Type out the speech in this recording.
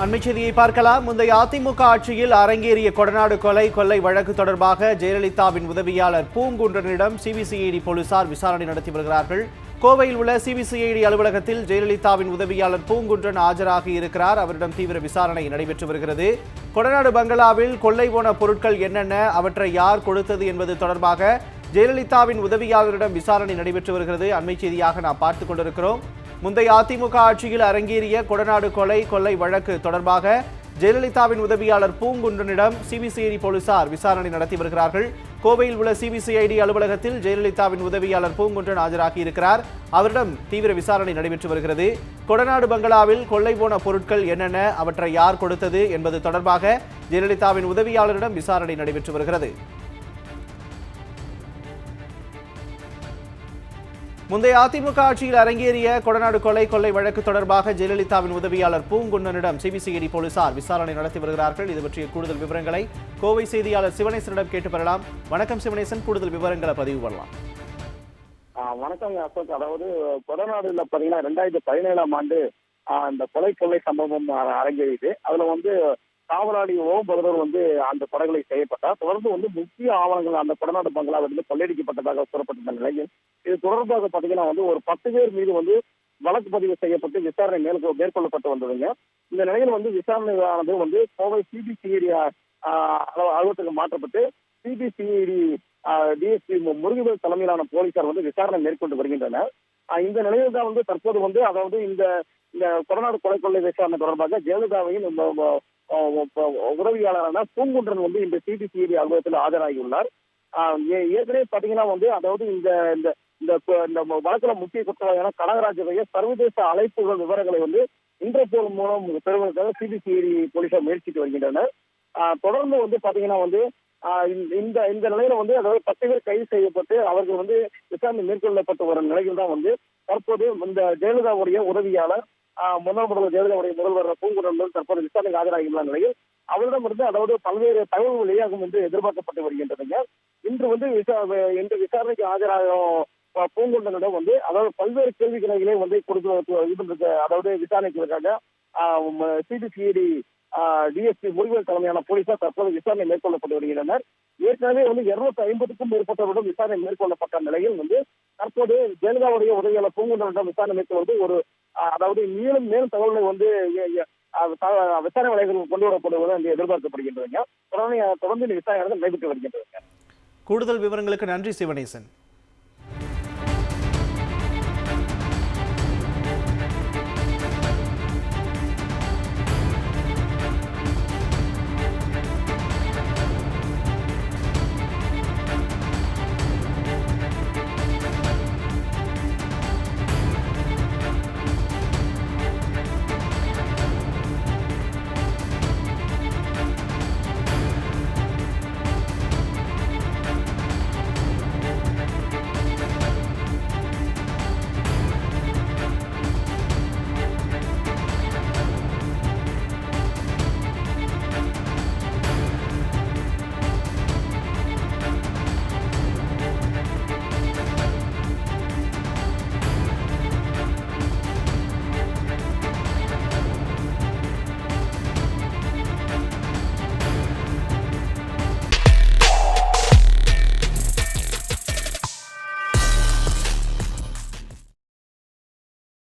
அண்மைச் செய்தியை பார்க்கலாம். முந்தைய அதிமுக ஆட்சியில் அரங்கேறிய கொடநாடு கொலை கொள்ளை வழக்கு தொடர்பாக ஜெயலலிதாவின் உதவியாளர் பூங்குன்றனிடம் சிபிசிஐடி போலீசார் விசாரணை நடத்தி வருகிறார்கள். கோவையில் உள்ள சிபிசிஐடி அலுவலகத்தில் ஜெயலலிதாவின் உதவியாளர் பூங்குன்றன் ஆஜராகி இருக்கிறார். அவரிடம் தீவிர விசாரணை நடைபெற்று வருகிறது. கொடநாடு பங்களாவில் கொள்ளை போன பொருட்கள் என்னென்ன அவற்றை யார் கொடுத்தது என்பது தொடர்பாக ஜெயலலிதாவின் உதவியாளரிடம் விசாரணை நடைபெற்று வருகிறது. அண்மைச் செய்தியாக நாம் பார்த்துக் கொண்டிருக்கிறோம். முந்தைய அதிமுக ஆட்சியில் அரங்கேறிய கொடநாடு கொலை கொள்ளை வழக்கு தொடர்பாக ஜெயலலிதாவின் உதவியாளர் பூங்குன்றனிடம் சிபிசிஐடி போலீசார் விசாரணை நடத்தி வருகிறார்கள். கோவையில் உள்ள சிபிசிஐடி அலுவலகத்தில் ஜெயலலிதாவின் உதவியாளர் பூங்குன்றன் ஆஜராகி இருக்கிறார் அவரிடம் தீவிர விசாரணை நடைபெற்று வருகிறது. கொடநாடு பங்களாவில் கொள்ளை போன பொருட்கள் என்னென்ன அவற்றை யார் கொடுத்தது என்பது தொடர்பாக ஜெயலலிதாவின் உதவியாளரிடம் விசாரணை நடைபெற்று வருகிறது. முந்தைய அதிமுக ஆட்சியில் அரங்கேறிய கொடநாடு கொலை கொள்ளை வழக்கு தொடர்பாக ஜெயலலிதாவின் உதவியாளர் பூங்குன்னனிடம் சிபிசிஐடி போலீசார் விசாரணை நடத்தி வருகிறார்கள். இது பற்றிய கூடுதல் விவரங்களை கோவை செய்தியாளர் சிவனேசனிடம் கேட்டு பெறலாம். வணக்கம் சிவனேசன். கூடுதல் விவரங்களை பதிவு பண்ணலாம். ஆ, அசோக். அதாவது கொடநாடுல பாத்தீங்கன்னா ரெண்டாயிரத்தி பதினேழாம் ஆண்டு இந்த கொலை கொள்ளை சம்பவம் அரங்கேறியது. அதுல வந்து காவலாளிகளும் ஓம் வந்து அந்த படங்களை செய்யப்பட்டார். தொடர்ந்து வந்து முக்கிய ஆவணங்கள் அந்த கொடநாடு பங்களாவிலிருந்து கொள்ளையடிக்கப்பட்டதாக கூறப்பட்டிருந்த நிலையில் இது தொடர்பாக பாத்தீங்கன்னா வந்து ஒரு பத்து பேர் மீது வந்து வழக்கு பதிவு செய்யப்பட்டு விசாரணை மேல் மேற்கொள்ளப்பட்டு வந்ததுங்க. இந்த நிலையில் வந்து விசாரணையானது வந்து கோவை சிபிசிஐடி அலுவலகத்துக்கு மாற்றப்பட்டு சிபிசிஐடி டிஎஸ்பி முருகவேல் தலைமையிலான போலீசார் வந்து விசாரணை மேற்கொண்டு வருகின்றனர். இந்த நிலையில் தான் வந்து தற்போது வந்து அதாவது இந்த இந்த கொடநாடு கொலை கொள்ளை விசாரணை தொடர்பாக ஜெயலலிதாவையும் உதவியாளரான பூங்குன்றன் வந்து இந்த சிபிசிஐடி அலுவலகத்தில் ஆஜராகியுள்ளார். ஏ- ஏற்கனவே பாத்தீங்கன்னா வந்து அதாவது இந்த இந்த இந்த இந்த வழக்குல முக்கிய குற்றவாளியான கனகராஜுடைய சர்வதேச அழைப்புகள் விவரங்களை வந்து இன்டர்போல் மூலம் பெறுவதற்காக சிபிசிஐடி போலீசார் முயற்சித்து வருகின்றனர். தொடர்ந்து வந்து பாத்தீங்கன்னா வந்து இந்த- இந்த நிலையில வந்து அதாவது பத்து பேர் கைது செய்யப்பட்டு அவர்கள் வந்து விசாரணை மேற்கொள்ளப்பட்டு வரும் நிலையில் தான் வந்து தற்போது இந்த ஜெயலலிதாவுடைய உதவியாளர் முன்னாள் முதல்வர் ஜெயலலிதாவுடைய முதல்வர் பூங்குடன் தற்போது விசாரணைக்கு ஆஜராகியுள்ள நிலையில் அவரிடமிருந்து அதாவது பல்வேறு தகவல்கள் வெளியாகும் என்று எதிர்பார்க்கப்பட்டு வருகின்றதுங்க. இன்று வந்து இன்று விசாரணைக்கு ஆஜராகும் பூங்குண்டனிடம் வந்து அதாவது பல்வேறு கேள்வி கேள்விகளை வந்து கொடுத்து இது பண்றது அதாவது விசாரணைக்கிறதுக்காக சிபிசிஐடி டிஎஸ்பி முருகன் தலைமையான போலீசார் தற்போது விசாரணை மேற்கொள்ளப்பட்டு வருகின்றனர். ஏற்கனவே வந்து இருநூத்தி ஐம்பதுக்கும் மேற்பட்டவரிடம் விசாரணை மேற்கொள்ளப்பட்ட நிலையில் வந்து தற்போது ஜெயலலிதாவுடைய உதவியாளர் பூங்குண்டனிடம் விசாரணை மேற்கொள்வது ஒரு அதாவது மேலும் மேலும் தகவல்களை வந்து விசாரணை வளையங்கள் கொண்டு வரப்படுவது என்று எதிர்பார்க்கப்படுகின்றதுங்க. தொடர்ந்து தொடர்ந்து இந்த விசாரணை நடைபெற்று வருகின்றதுங்க. கூடுதல் விவரங்களுக்கு நன்றி சிவனேசன்.